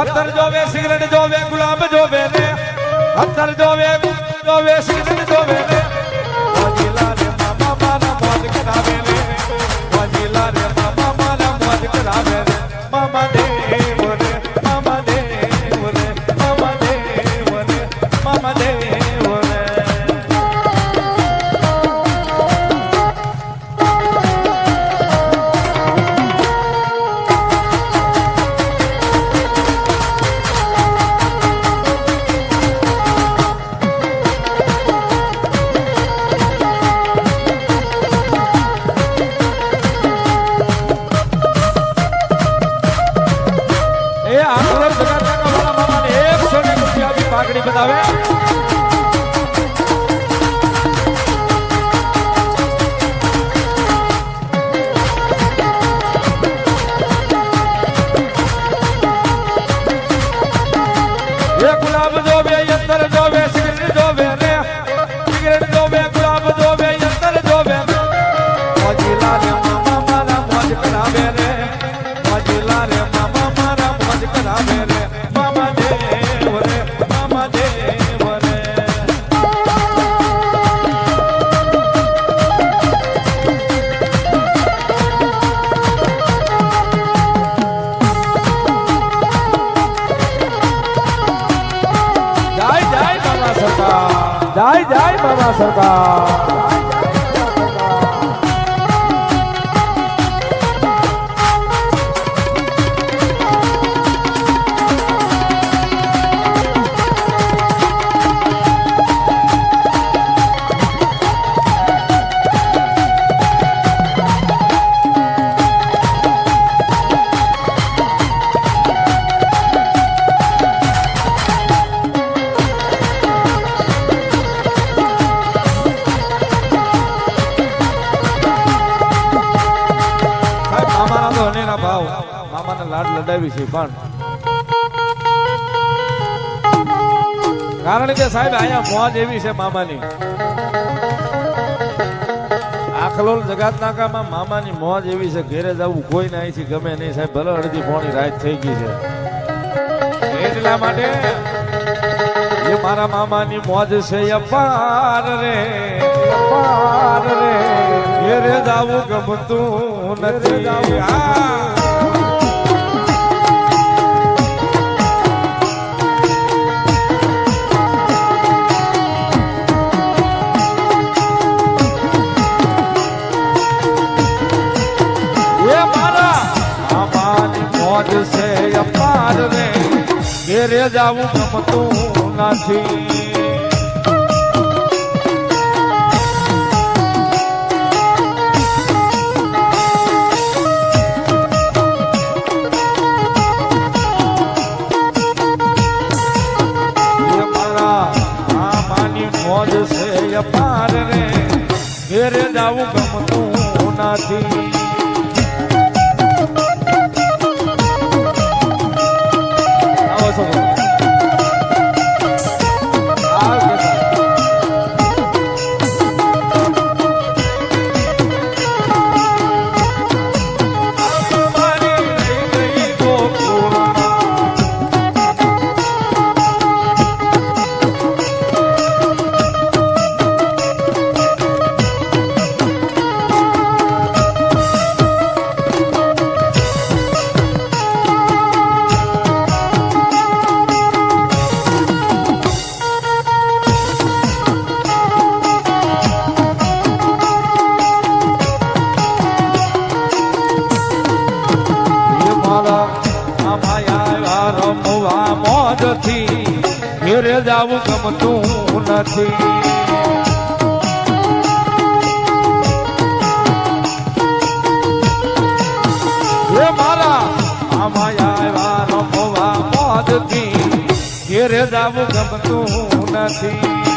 હથર જોવે સિગરેટ જોવે ગુલાબ જોવે ને હથર જોવે ગુલાબ જોવે સિગરેટ જોવે ને બતાવે. એ ગુલાબ 안녕하 세. મામાના ભાવ. મામાના લાડ લડાવી છે, પણ. કારણ કે સાહેબ, અહીંયા મોજ એવી છે મામાની. આખલોલ જગાત નાકામાં મામાની મોજ એવી છે, ઘેરે જવું કોઈ ના અહીંથી ગમે નહીં સાહેબ, ભલે અડધી પોણી રાત થઈ ગઈ છે. એટલા માટે એ મારા મામાની મોજ છે, અપાર રે અપાર રે. ઘેરે જાવું ગમતું નથી. મામાની મોજ છે અપાર રે. ઘેરે જાવું ગમતું નથી. ઘેરે જાવું ગમતું નથી. જાવું ગમતું નથી. મારા મામાયા રમવા મોજથી. ઘેરે જાવું ગમતું નથી.